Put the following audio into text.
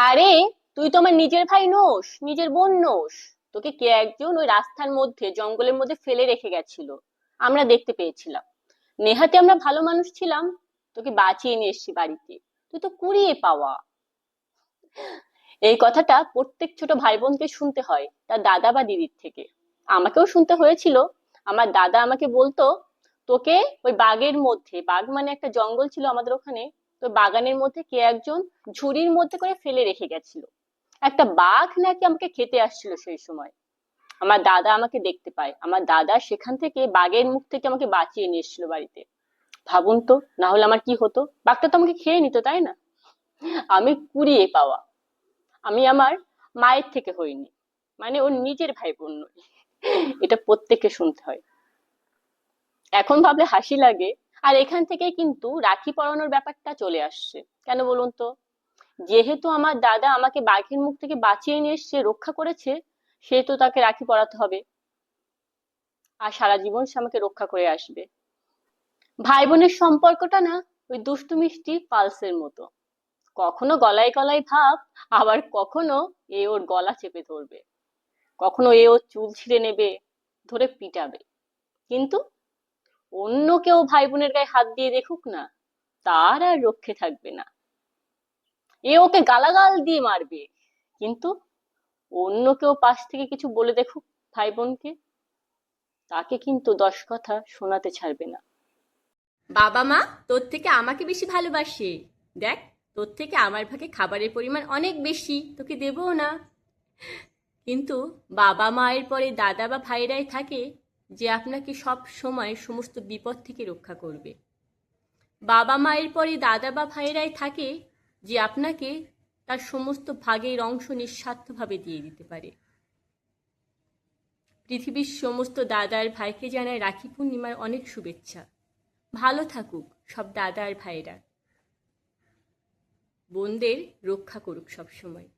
আরে, তুই তো আমার নিজের ভাই নোস, নিজের বোন নোস। তোকে কে একজন ওই রাস্তার মধ্যে, জঙ্গলের মধ্যে ফেলে রেখে গেছিল? আমরা দেখতে পেয়েছিলাম। নেহাতে আমরা ভালো মানুষ ছিলাম। তোকে বাঁচিয়ে নিয়ে এসছি বাড়িতে। তুই তো কুড়িয়ে পাওয়া। এই কথাটা প্রত্যেক ছোট ভাই বোনকে শুনতে হয়, তার দাদা বা দিদির থেকে। আমাকেও শুনতে হয়েছিল। আমার দাদা আমাকে বলতো, তোকে ওই বাঘের মধ্যে, বাঘ মানে একটা জঙ্গল ছিল আমাদের ওখানে তো বাগানের মধ্যে কে একজন ঝুড়ির মধ্যে করে ফেলে রেখে গেছিল। একটা বাঘ নাকি আমাকে খেতে আসছিল সেই সময়। আমার দাদা আমাকে দেখতে পায়। আমার দাদা সেখান থেকে বাঘের মুখ থেকে আমাকে বাঁচিয়ে নিয়ে এসেছিল বাড়িতে। ভাবুন তো, না হলে আমার কি হতো? বাঘটা তো আমাকে খেয়ে নিত, তাই না? আমি কুড়িয়ে পাওয়া। আমি আমার মায়ের থেকে হইনি। মানে ওর নিজের ভাই বোন এটা প্রত্যেককে শুনতে হয়। এখন ভাবলে হাসি লাগে। আর এখান থেকে কিন্তু রাখি পরানোর ব্যাপারটা চলে আসছে। কেন বলুন তো? যেহেতু আমার দাদা আমাকে বাঘের মুখ থেকে বাঁচিয়ে নিয়ে এসছে রক্ষা করেছে সেহেতু তাকে রাখি পরাতে হবে। আর সারা জীবন সে আমাকে রক্ষা করে আসবে। ভাই বোনের সম্পর্কটা না ওই দুষ্টু মিষ্টি পালসের মতো। কখনো গলায় গলায় ভাব, আবার কখনো এ ওর গলা চেপে ধরবে। কখনো এ ওর চুল ছিঁড়ে নেবে, ধরে পিটাবে। কিন্তু অন্য কেউ ভাই বোনের গায়ে হাত দিয়ে দেখুক না, তার আর রক্ষে থাকবে না। এ ওকে গালাগাল দিয়ে মারবে, কিন্তু অন্য কেউ পাশ থেকে কিছু বলে দেখুক ভাই বোনকে তাকে কিন্তু দশ কথা শোনাতে ছাড়বে না। বাবা মা, তোর থেকে আমাকে বেশি ভালোবাসে। দেখ, তোর থেকে আমার ভাগে খাবারের পরিমাণ অনেক বেশি, তোকে দেবো না। কিন্তু বাবা মায়ের পরে দাদা বা ভাইরাই থাকে যে আপনাকে সব সময় সমস্ত বিপদ থেকে রক্ষা করবে। বাবা মায়ের পরে দাদা বা ভাইয়েরাই থাকে যে আপনাকে তার সমস্ত ভাগের অংশ নিঃস্বার্থভাবে দিয়ে দিতে পারে। পৃথিবীর সমস্ত দাদার ভাইকে জানায় রাখি পূর্ণিমার অনেক শুভেচ্ছা। ভালো থাকুক সব দাদার ভাইরা বোনদের রক্ষা করুক সব সময়।